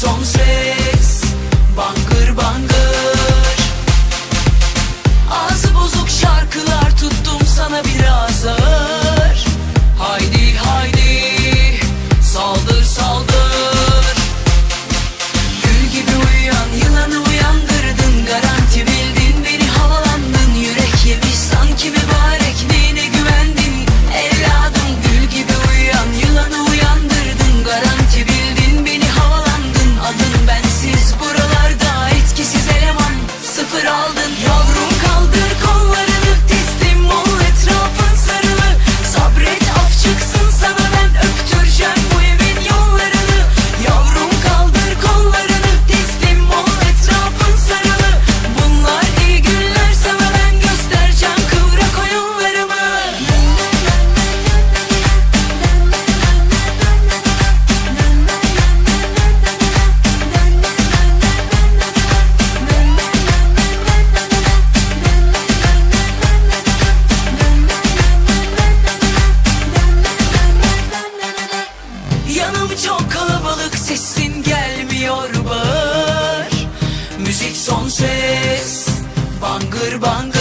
som son ses. Bangır bangır